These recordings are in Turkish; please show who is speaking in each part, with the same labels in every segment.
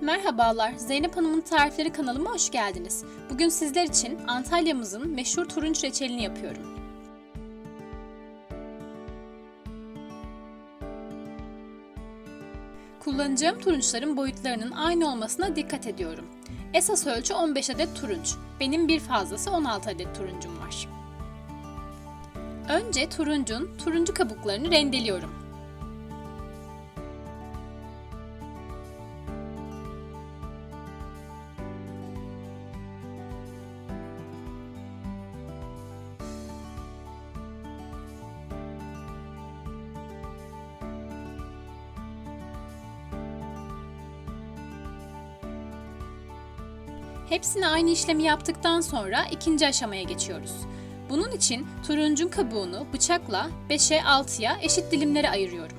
Speaker 1: Merhabalar, Zeynep Hanım'ın Tarifleri kanalıma hoş geldiniz. Bugün sizler için Antalya'mızın meşhur turunç reçelini yapıyorum. Kullanacağım turunçların boyutlarının aynı olmasına dikkat ediyorum. Esas ölçü 15 adet turunç. Benim bir fazlası 16 adet turuncum var. Önce turuncun turuncu kabuklarını rendeliyorum. Hepsini aynı işlemi yaptıktan sonra ikinci aşamaya geçiyoruz. Bunun için turuncun kabuğunu bıçakla 5'e 6'ya eşit dilimlere ayırıyorum.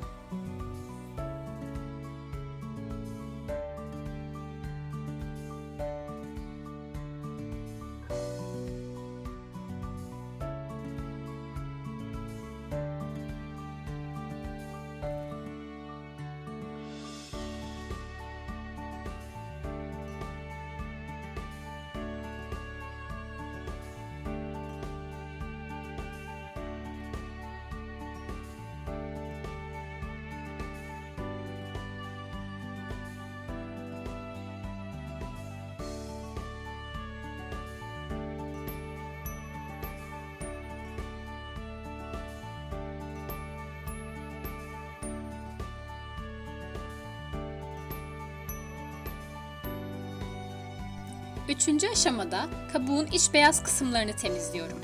Speaker 1: Üçüncü aşamada kabuğun iç beyaz kısımlarını temizliyorum.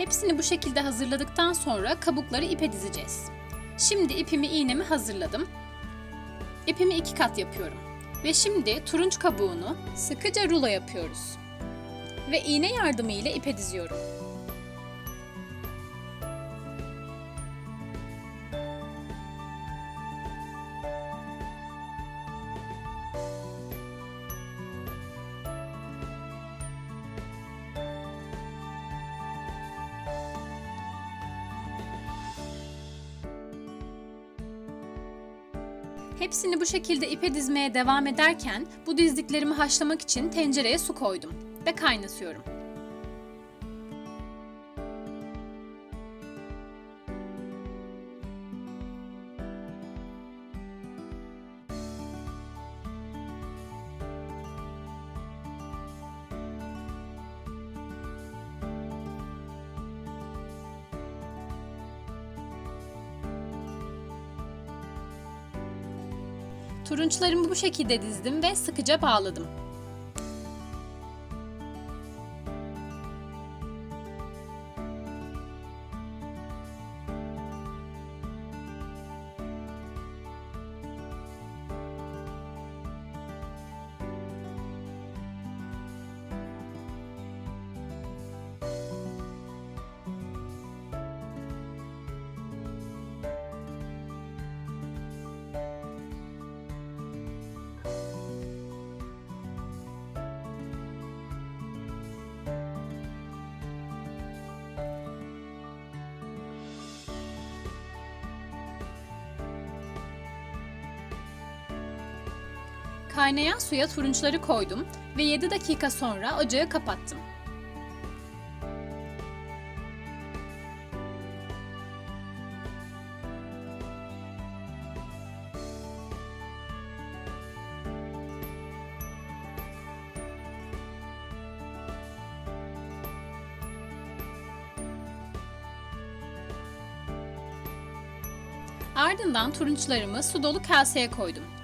Speaker 1: Hepsini bu şekilde hazırladıktan sonra kabukları ipe dizeceğiz. Şimdi ipimi iğnemi hazırladım. İpimi iki kat yapıyorum. Ve şimdi turunç kabuğunu sıkıca rulo yapıyoruz. Ve iğne yardımıyla ipe diziyorum. Hepsini bu şekilde ipe dizmeye devam ederken bu dizdiklerimi haşlamak için tencereye su koydum ve kaynatıyorum. Turunçlarımı bu şekilde dizdim ve sıkıca bağladım. Kaynayan suya turunçları koydum ve 7 dakika sonra ocağı kapattım. Ardından turunçlarımı su dolu kaseye koydum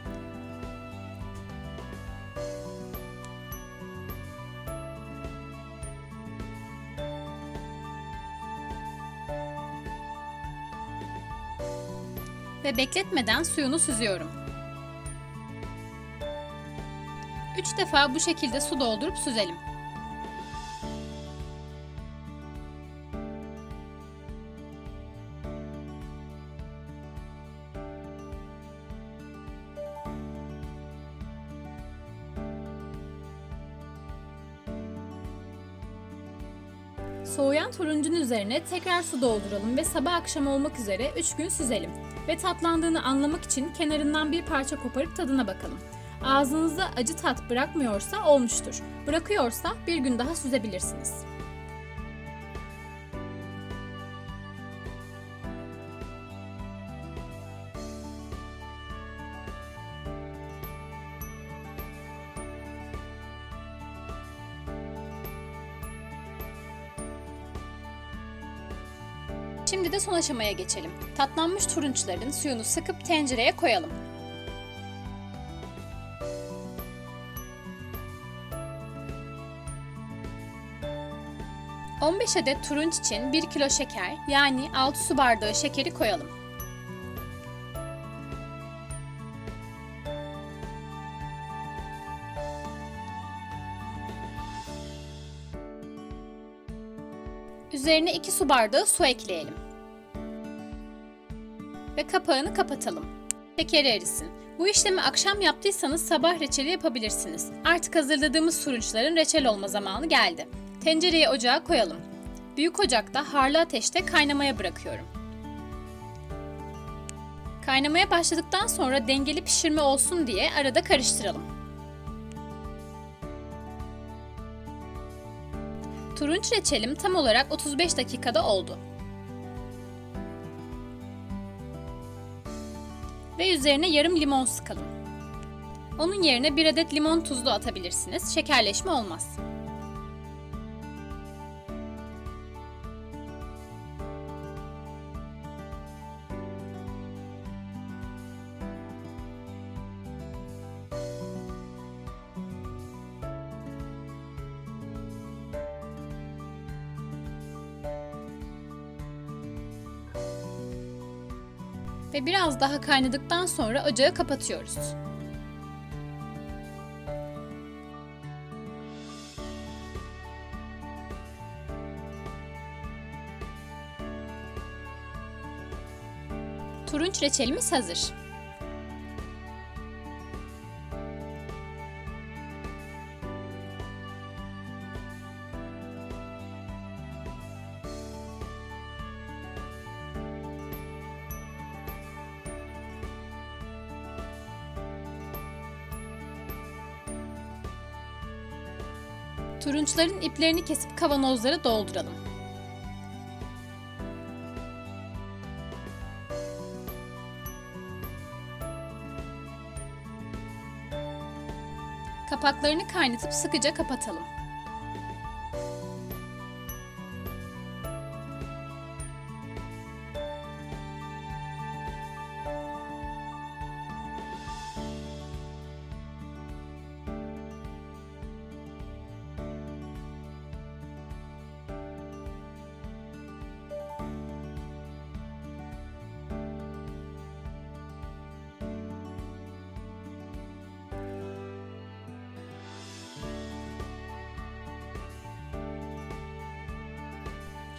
Speaker 1: Bekletmeden suyunu süzüyorum. 3 defa bu şekilde su doldurup süzelim. Soğuyan turuncun üzerine tekrar su dolduralım ve sabah akşam olmak üzere 3 gün süzelim. Ve tatlandığını anlamak için kenarından bir parça koparıp tadına bakalım. Ağzınızda acı tat bırakmıyorsa olmuştur. Bırakıyorsa bir gün daha süzebilirsiniz. Şimdi de son aşamaya geçelim. Tatlanmış turunçların suyunu sıkıp tencereye koyalım. ...15 adet turunç için 1 kilo şeker yani 6 su bardağı şekeri koyalım. Üzerine 2 su bardağı su ekleyelim. Ve kapağını kapatalım. Şekeri erisin. Bu işlemi akşam yaptıysanız sabah reçeli yapabilirsiniz. Artık hazırladığımız turunçların reçel olma zamanı geldi. Tencereyi ocağa koyalım. Büyük ocakta harlı ateşte kaynamaya bırakıyorum. Kaynamaya başladıktan sonra dengeli pişirme olsun diye arada karıştıralım. Turunç reçelim tam olarak 35 dakikada oldu. Ve üzerine yarım limon sıkalım. Onun yerine bir adet limon tuzlu atabilirsiniz. Şekerleşme olmaz. Ve biraz daha kaynadıktan sonra ocağı kapatıyoruz. Turunç reçelimiz hazır. Turunçların iplerini kesip kavanozlara dolduralım. Kapaklarını kaynatıp sıkıca kapatalım.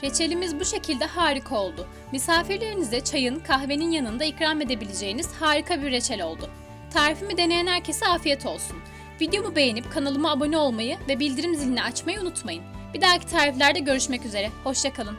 Speaker 1: Reçelimiz bu şekilde harika oldu. Misafirlerinize çayın, kahvenin yanında ikram edebileceğiniz harika bir reçel oldu. Tarifimi deneyen herkese afiyet olsun. Videomu beğenip kanalıma abone olmayı ve bildirim zilini açmayı unutmayın. Bir dahaki tariflerde görüşmek üzere. Hoşçakalın.